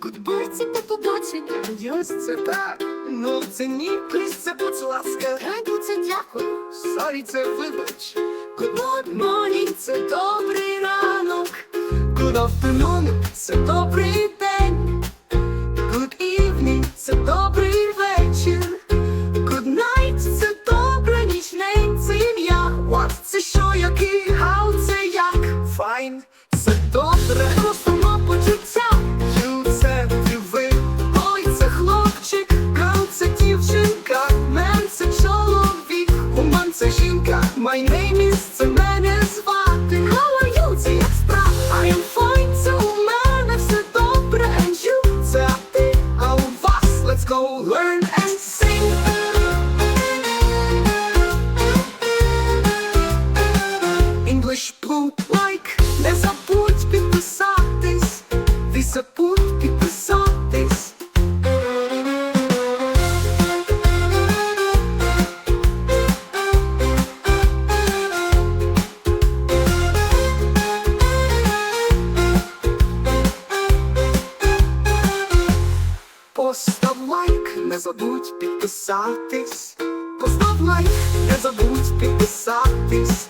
Goodbye, це до побачення. Yes, це так. Ну, це ні, please, це будь ласка. Раду це дякую. Sorry, це вибач. Good morning, це добрий ранок. Good afternoon, це добрий день. Good evening, це добрий вечір. Good night, це добра ніч, name, це ім'я. What, це що, який, how, це як. Fine, це добре, My name is, це мене звати. How are you, це як справа? I am fine, це у мене все добре. And you, це ти, а у вас, let's go learn and sing. English Blue Like Не забудь підписатись Не забудь Постав лайк, не забудь підписатись. Постав лайк, не забудь підписатись.